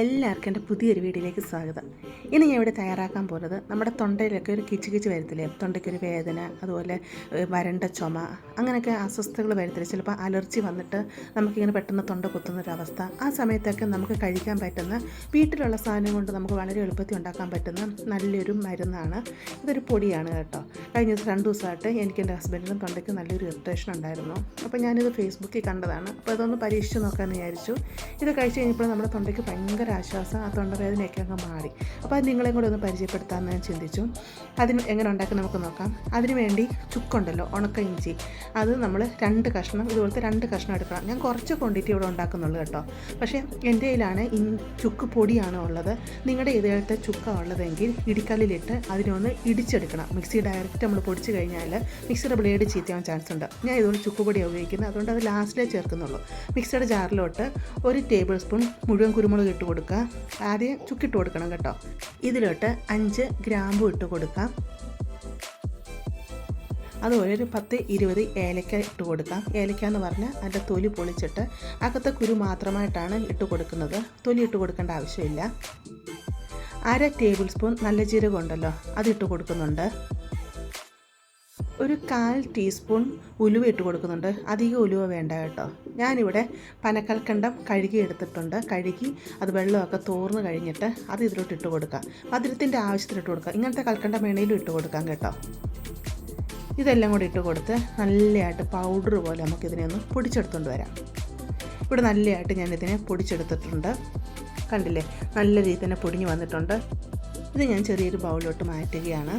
എല്ലാവർക്കും എന്റെ പുതിയൊരു വീഡിയോയിലേക്ക് സ്വാഗതം. ഇനി ഞാൻ ഇവിടെ തയ്യാറാക്കാൻ പോകുന്നത് നമ്മുടെ തൊണ്ടയിലൊക്കെ ഒരു കിച്ച് കിച്ച് വരത്തില്ലേ? തൊണ്ടയ്ക്കൊരു വേദന അതുപോലെ വരണ്ട ചുമ അങ്ങനെയൊക്കെ അസ്വസ്ഥതകൾ വരത്തില്ലേ? ചിലപ്പോൾ അലർജി വന്നിട്ട് നമുക്കിങ്ങനെ പെട്ടെന്ന് തൊണ്ട കുത്തുന്നൊരവസ്ഥ. ആ സമയത്തൊക്കെ നമുക്ക് കഴിക്കാൻ പറ്റുന്ന വീട്ടിലുള്ള സാധനം കൊണ്ട് നമുക്ക് വളരെ എളുപ്പത്തിൽ ഉണ്ടാക്കാൻ പറ്റുന്ന നല്ലൊരു മരുന്നാണ്. ഇതൊരു പൊടിയാണ് കേട്ടോ. കഴിഞ്ഞ ദിവസം രണ്ട് ദിവസമായിട്ട് എനിക്ക് എന്റെ ഹസ്ബൻഡിനും തൊണ്ടയ്ക്ക് നല്ലൊരു ഇറിറ്റേഷൻ ഉണ്ടായിരുന്നു. അപ്പോൾ ഞാനിത് ഫേസ്ബുക്കിൽ കണ്ടതാണ്. അപ്പോൾ ഇതൊന്ന് പരീക്ഷിച്ച് നോക്കാമെന്ന് വിചാരിച്ചു. ഇത് കഴിച്ച് കഴിഞ്ഞപ്പോൾ നമ്മുടെ തൊണ്ടയ്ക്ക് ഭയങ്കര ആശ്വാസം ആ തൊണ്ടവേദനയൊക്കെ അങ്ങ് മാറി. അപ്പോൾ അത് നിങ്ങളെയും കൂടെ ഒന്ന് പരിചയപ്പെടുത്താമെന്ന് ഞാൻ ചിന്തിച്ചു. അതിന് എങ്ങനെ ഉണ്ടാക്കി നമുക്ക് നോക്കാം. അതിന് വേണ്ടി ചുക്കുണ്ടല്ലോ ഉണക്ക ഇഞ്ചി. അത് നമ്മൾ രണ്ട് കഷ്ണം ഇതുപോലത്തെ രണ്ട് കഷ്ണം എടുക്കണം. ഞാൻ കുറച്ച് ക്വാണ്ടിറ്റി ഇവിടെ ഉണ്ടാക്കുന്നുള്ളൂ കേട്ടോ. പക്ഷേ എന്റെ കയ്യിലാണ് ചുക്ക് പൊടിയാണ് ഉള്ളത്. നിങ്ങളുടെ ഇതിലത്തെ ചുക്ക ഉള്ളതെങ്കിൽ ഇടിക്കല്ലിലിട്ട് അതിനൊന്ന് ഇടിച്ചെടുക്കണം. മിക്സി ഡയറക്റ്റ് നമ്മൾ പൊടിച്ച് കഴിഞ്ഞാൽ മിക്സിയുടെ ബ്ലേഡ് ചീത്തയാവാൻ ചാൻസ് ഉണ്ട്. ഞാൻ ഇതുകൊണ്ട് ചുക്ക് പൊടിയാണ് ഉപയോഗിക്കുന്നത്. അതുകൊണ്ട് അത് ലാസ്റ്റിലേ ചേർക്കുന്നുള്ളൂ. മിക്സിയുടെ ജാറിലോട്ട് ഒരു ടേബിൾ സ്പൂൺ മുഴുവൻ കുരുമുളക് ഇട്ട് കൊടുക്കുക. ആദ്യം ചുക്കിട്ട് കൊടുക്കണം കേട്ടോ. ഇതിലോട്ട് അഞ്ച് ഗ്രാമ്പു ഇട്ട് കൊടുക്കാം അതുപോലെ ഒരു പത്ത് ഇരുപത് ഏലക്ക ഇട്ട് കൊടുക്കാം ഏലക്ക എന്ന് പറഞ്ഞാൽ അതിന്റെ തൊലി പൊളിച്ചിട്ട് അകത്തെ കുരു മാത്രമായിട്ടാണ് ഇട്ട് കൊടുക്കുന്നത്. തൊലി ഇട്ട് കൊടുക്കേണ്ട ആവശ്യമില്ല. അര ടേബിൾ സ്പൂൺ നല്ല ജീരകം ഉണ്ടല്ലോ അതിട്ട് കൊടുക്കുന്നുണ്ട്. ഒരു കാൽ ടീസ്പൂൺ ഉലുവ ഇട്ട് കൊടുക്കുന്നുണ്ട്. അധികം ഉലുവ വേണ്ട കേട്ടോ. ഞാനിവിടെ പനക്കൽക്കണ്ടം കഴുകി എടുത്തിട്ടുണ്ട്. കഴുകി അത് വെള്ളമൊക്കെ തോർന്ന് കഴിഞ്ഞിട്ട് അത് ഇതിലോട്ട് ഇട്ട് കൊടുക്കാം. മധുരത്തിന്റെ ആവശ്യത്തിന് ഇട്ട് കൊടുക്കാം. ഇങ്ങനത്തെ കൽക്കണ്ടം വേണേലും ഇട്ട് കൊടുക്കാം കേട്ടോ. ഇതെല്ലാം കൂടി ഇട്ട് കൊടുത്ത് നല്ലതായിട്ട് പൗഡർ പോലെ നമുക്കിതിനെ ഒന്ന് പൊടിച്ചെടുത്തുകൊണ്ട് വരാം. ഇവിടെ നല്ലതായിട്ട് ഞാനിതിനെ പൊടിച്ചെടുത്തിട്ടുണ്ട്. കണ്ടില്ലേ? നല്ല രീതിയിൽ തന്നെ പൊടിഞ്ഞ് വന്നിട്ടുണ്ട്. ഇത് ഞാൻ ചെറിയൊരു ബൗളിലോട്ട് മാറ്റുകയാണ്.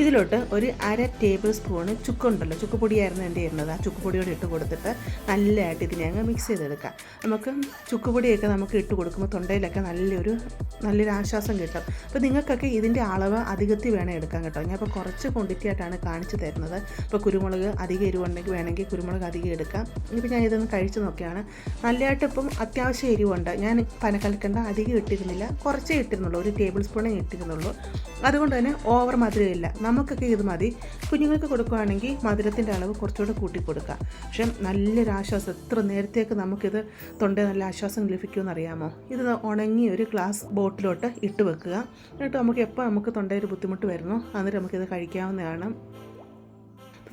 ഇതിലോട്ട് ഒരു അര ടേബിൾ സ്പൂണ് ചുക്കുണ്ടല്ലോ. ചുക്കുപൊടിയായിരുന്നു എന്റെ ഇരുന്നത് ആ ചുക്കുപൊടിയോട് ഇട്ട് കൊടുത്തിട്ട് നല്ലതായിട്ട് ഇതിനെ അങ്ങ് മിക്സ് ചെയ്തെടുക്കാം. നമുക്ക് ചുക്കുപൊടിയൊക്കെ നമുക്ക് ഇട്ട് കൊടുക്കുമ്പോൾ തൊണ്ടയിലൊക്കെ നല്ലൊരു നല്ലൊരു ആശ്വാസം കിട്ടും. അപ്പോൾ നിങ്ങൾക്കൊക്കെ ഇതിന്റെ അളവ് അധികത്തിൽ വേണം എടുക്കാൻ കേട്ടോ. ഞാൻ ഇപ്പോൾ കുറച്ച് ക്വാണ്ടിറ്റി ആയിട്ടാണ് കാണിച്ചു തരുന്നത്. ഇപ്പോൾ കുരുമുളക് അധികം എരിവുണ്ടെങ്കിൽ വേണമെങ്കിൽ കുരുമുളക് അധികം എടുക്കാം. ഇനിയിപ്പോൾ ഞാൻ ഇതൊന്ന് കഴിച്ച് നോക്കിയാണ്. നല്ലതായിട്ട് ഇപ്പം അത്യാവശ്യം എരിവുണ്ട്. ഞാൻ പനക്കൽക്കണ്ട അധികം ഇട്ടിരുന്നില്ല. കുറച്ചേ ഇട്ടിരുന്നുള്ളൂ. ഒരു ടേബിൾ സ്പൂണേ ഇട്ടിരുന്നുള്ളൂ. അതുകൊണ്ട് തന്നെ ഓവർ മധുരമില്ല. നമുക്കൊക്കെ ഇത് മതി. കുഞ്ഞുങ്ങൾക്ക് കൊടുക്കുകയാണെങ്കിൽ മധുരത്തിന്റെ അളവ് കുറച്ചുകൂടെ കൂട്ടി കൊടുക്കാം. പക്ഷെ നല്ലൊരു ആശ്വാസം എത്ര നേരത്തേക്ക് നമുക്കിത് തൊണ്ട നല്ല ആശ്വാസം ലഭിക്കുമെന്ന് അറിയാമോ? ഇത് ഉണങ്ങി ഒരു ഗ്ലാസ് ബോട്ടിലോട്ട് ഇട്ട് വെക്കുക. എന്നിട്ട് നമുക്ക് എപ്പോൾ നമുക്ക് തൊണ്ടയിൽ ബുദ്ധിമുട്ട് വരുന്നു അന്നേരം നമുക്കിത് കഴിക്കാവുന്നതാണ്.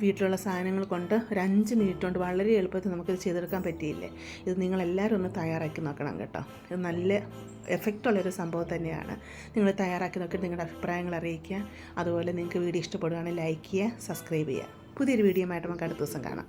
വീട്ടിലുള്ള സാധനങ്ങൾ കൊണ്ട് ഒരു അഞ്ച് മിനിറ്റ് കൊണ്ട് വളരെ എളുപ്പത്തിൽ നമുക്കിത് ചെയ്തെടുക്കാൻ പറ്റിയില്ലേ? ഇത് നിങ്ങളെല്ലാവരും ഒന്ന് തയ്യാറാക്കി നോക്കണം കേട്ടോ. ഇത് നല്ല എഫക്റ്റ് ഉള്ളൊരു സംഭവം തന്നെയാണ്. നിങ്ങൾ തയ്യാറാക്കി നോക്കിയിട്ട് നിങ്ങളുടെ അഭിപ്രായങ്ങൾ അറിയിക്കുക. അതുപോലെ നിങ്ങൾക്ക് വീഡിയോ ഇഷ്ടപ്പെടുകയാണെങ്കിൽ ലൈക്ക് ചെയ്യുക സബ്സ്ക്രൈബ് ചെയ്യുക. പുതിയൊരു വീഡിയോ ആയിട്ട് നമുക്ക് അടുത്ത ദിവസം കാണാം.